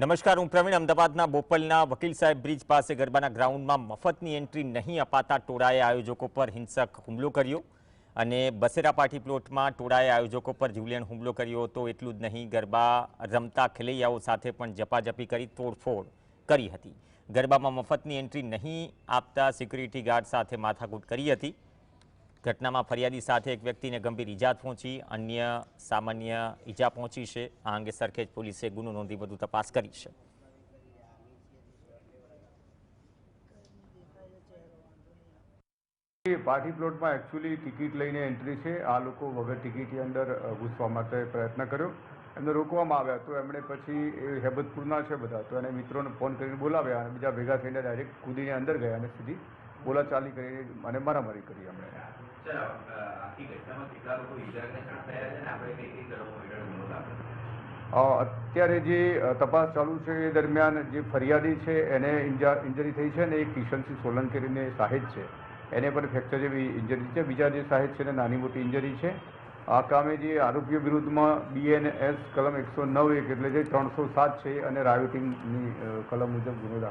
નમસ્કાર, હું પ્રવીણ અમદાવાદના બોપલના વકીલ સાહેબ બ્રિજ પાસે ગરબાના ગ્રાઉન્ડમાં મફતની એન્ટ્રી નહીં અપાતા ટોળાએ આયોજકો પર હિંસક હુમલો કર્યો અને બસેરા પાટી પ્લોટમાં ટોળાએ આયોજકો પર જીવલેણ હુમલો કર્યો હતો, એટલું જ નહીં, ગરબા રમતા ખેલૈયાઓ સાથે પણ જપાજપી કરી તોડફોડ કરી હતી. ગરબામાં મફતની એન્ટ્રી નહીં આપતા સિક્યુરિટી ગાર્ડ સાથે માથાકૂટ કરી હતી. ઘટનામાં ફરિયાદી સાથે એક વ્યક્તિને ગંભીર ઈજા પહોંચી, અન્ય સામાન્ય ઈજા પહોંચી છે. આ અંગે સરખેજ પોલીસે ગુનો નોંધી વધુ તપાસ કરી છે. પાર્ટી પ્લોટમાં એકચ્યુઅલી ટિકિટ લઈને એન્ટ્રી છે. આ લોકો વગર ટિકિટની અંદર ઘૂસવા માટે પ્રયત્ન કર્યો. એમને રોકવામાં આવ્યા. તો એમણે પછી એ હેબતપુરના છે બધા. તો એને મિત્રોને ફોન કરીને બોલાવ્યા અને બીજા ભેગા થઈને ડાયરેક્ટ કૂદીને અંદર ગયા અને સીધી બોલાચાલી કરીને અને મારામારી કરી એમણે. અત્યારે જે તપાસ ચાલુ છે, એ દરમિયાન જે ફરિયાદી છે, એને ઇન્જરી થઈ છે ને એ કિશનસિંહ સોલંકી કરીને સાહેબ છે. એને પણ ફ્રેક્ચર જેવી ઇન્જરી છે. બીજા જે સાહેબ છે, એને નાની મોટી ઇન્જરી છે. આ કામે જે આરોપીઓ વિરુદ્ધમાં બીએનએસ કલમ એકસો નવ એક, એટલે જે ત્રણસો સાત છે, અને રાયોટિંગની કલમ મુજબ ગુનો દાખલ